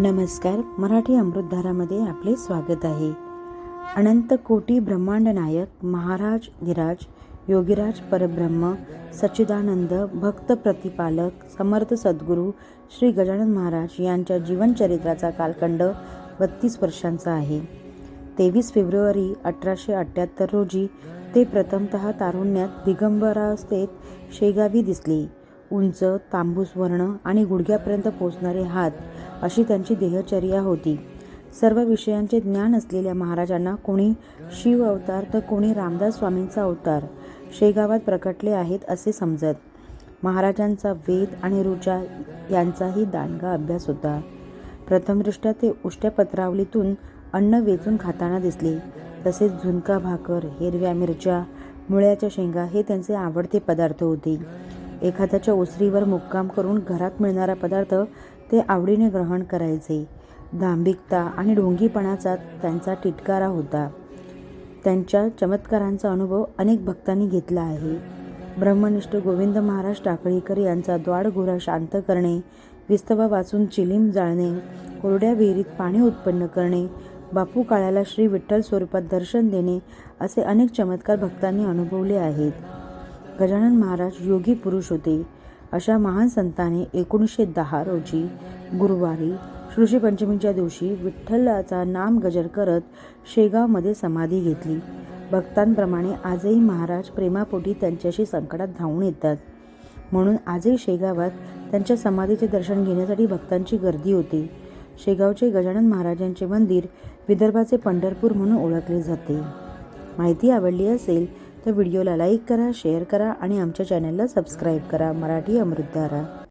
नमस्कार मराठी अमृतधारामध्ये आपले स्वागत आहे. अनंत कोटी ब्रह्मांड नायक महाराज धिराज योगीराज परब्रह्म सच्चिदानंद भक्त प्रतिपालक समर्थ सद्गुरू श्री गजानन महाराज यांच्या जीवनचरित्राचा कालखंड बत्तीस वर्षांचा आहे. तेवीस फेब्रुवारी अठराशे अठ्ठ्याहत्तर रोजी ते प्रथमतः तारुण्यात दिगंबरावस्थेत शेगावी दिसले. उंच तांबूस वर्ण आणि गुडघ्यापर्यंत पोचणारे हात अशी त्यांची देहचर्या होती. सर्व विषयांचे ज्ञान असलेल्या महाराजांना कोणी शिव अवतार तर कोणी रामदास स्वामींचा अवतार शेगावात प्रकटले आहेत असे समजत. महाराजांचा वेद आणि ऋचा यांचाही दांडगा अभ्यास होता. प्रथमदृष्ट्या ते उष्ट्या पत्रावलीतून अन्न वेचून खाताना दिसले. तसेच झुणका भाकर हिरव्या मिरच्या मुळ्याच्या शेंगा हे त्यांचे आवडते पदार्थ होते. एखाद्याच्या ओसरीवर मुक्काम करून घरात मिळणारा पदार्थ ते आवडीने ग्रहण करायचे. दांभिकता आणि ढोंगीपणाचा त्यांचा टिटकारा होता. त्यांच्या चमत्कारांचा अनुभव अनेक भक्तांनी घेतला आहे. ब्रह्मनिष्ठ गोविंद महाराज टाकळीकर यांचा द्वाडघोरा शांत करणे विस्तवा वाचून चिलीम जाळणे कोरड्या विहिरीत पाणी उत्पन्न करणे बापू काळ्याला श्री विठ्ठल स्वरूपात दर्शन देणे असे अनेक चमत्कार भक्तांनी अनुभवले आहेत. गजानन महाराज योगी पुरुष होते. अशा महान संताने एकोणीसशे दहा रोजी गुरुवारी ऋषी पंचमीच्या दिवशी विठ्ठलाचा नाम गजर करत शेगावमध्ये समाधी घेतली. भक्तांप्रमाणे आजही महाराज प्रेमापोटी त्यांच्याशी संकटात धावून येतात. म्हणून आजही शेगावात त्यांच्या समाधीचे दर्शन घेण्यासाठी भक्तांची गर्दी होते. शेगावचे गजानन महाराजांचे मंदिर विदर्भाचे पंढरपूर म्हणून ओळखले जाते. माहिती आवडली असेल तर व्हिडिओला लाईक करा शेअर करा आणि आमच्या चॅनलला सबस्क्राईब करा. मराठी अमृतधारा.